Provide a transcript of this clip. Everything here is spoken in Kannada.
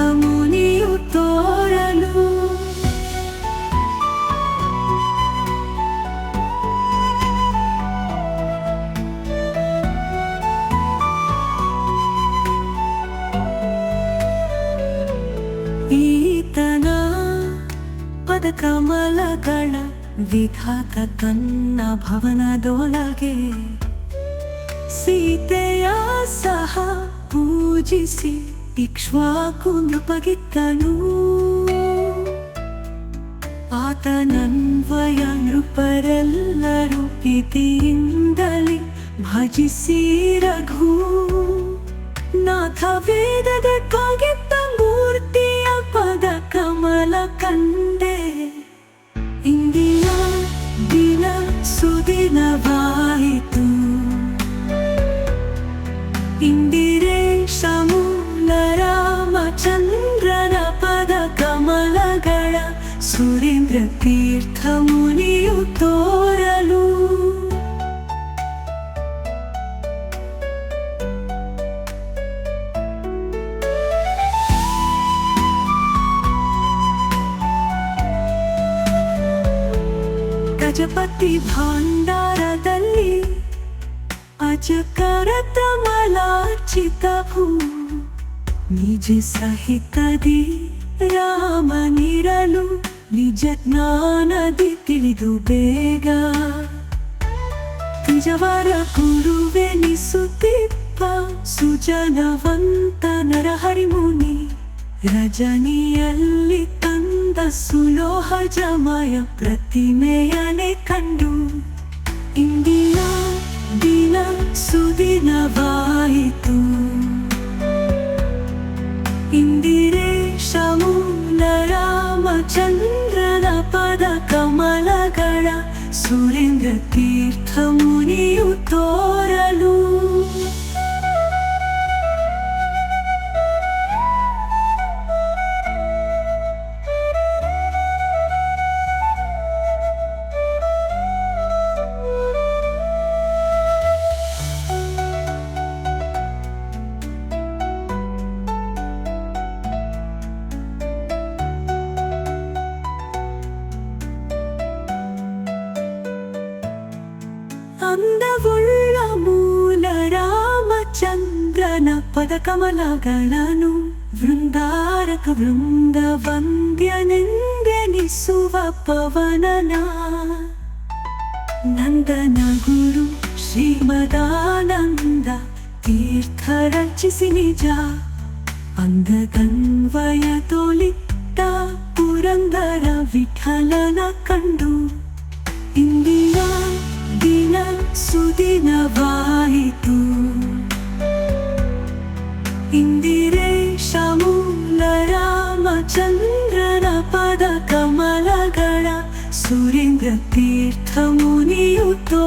ಮುನಿಯು ತೋರಲು. ಈತನ ಪದಕಮಲಗಳ ವಿಧಾತ ತನ್ನ ಭವನದೊಳಗೆ ಸೀತೆಯ ಸಹ ಪೂಜಿಸಿ ಇಕ್ಷ್ವಾಕು ನೃಪಗಿತ್ತನು ಆತನನ್ವಯ ನೃಪರೆಲ್ಲರೂ ಪ್ರೀತಿಯಿಂದಲೇ ಭಜಿಸಿ ರಘು. ನಾಥ ವೇದದ ಕಾಗಿದ್ದ ಮೂರ್ತಿಯ ಪದ ಕಮಲ ಕಂಡೆ. ಇಂದಿನ ದಿನ ಸುದಿನವಾಯಿತು. ಇಂದಿರೇಶ ಕಮಲಗಳ ಸುರೇಂದ್ರ ತೀರ್ಥ ಮುನಿಯು ತೋರಲು ಗಜಪತಿ ಭಾಂಡಾರದಲ್ಲಿ ಅಜಕರತ ಮಲಾಚಿತಭೂ ನಿಜ ಸಹಿತದಿ ರಾಮನಿರಲು ನಿಜ ಜ್ಞಾನದಿ ತಿಳಿದು ಬೇಗ ನಿಜವರ ಗುರುವೆನಿಸುತ್ತಿಪ್ಪ ಸುಜನವಂತ ನರಹರಿಮುನಿ ರಜನಿಯಲ್ಲಿ ತಂದ ಸುಲೋಹ ಜಮಯ ಪ್ರತಿಮೆಯನೆ ಕಂಡು ಇಂದಿನ ದಿನ ಸುದಿನವಾಯಿತು. മലകള സുരംഗ തീർത്ഥമുനിയുത്തോര ಮುನಿಯು ತೋರಲು ಅಂದವುಳ್ಳ ಮೂಲ ರಾಮಚಂದ್ರನ ಪದ ಕಮಲಗಳನ್ನು ವೃಂದಾರಕ ವೃಂದ ವಂದ್ಯನೆಂದೆನಿಸುವ ಪವನನ ನಂದನ ಗುರು ಶ್ರೀಮದಾನಂದ ತೀರ್ಥ ರಚಿಸಿ ನಿಜ ಅಂಧಗನ್ವಯ ತೋಲಿಟ್ಟ ಪುರಂದರ ವಿಠಲನ ಕಂಡು ಇಂದಿನ ದಿನ ಸುದಿನವಾಯಿತು ಇಂದಿರೇಶ ಮೂಲ ರಾಮಚಂದ್ರನ ಪದ ಕಮಲಗಳ ಸುರೇಂದ್ರ ತೀರ್ಥ ಮುನಿಯು ತೋ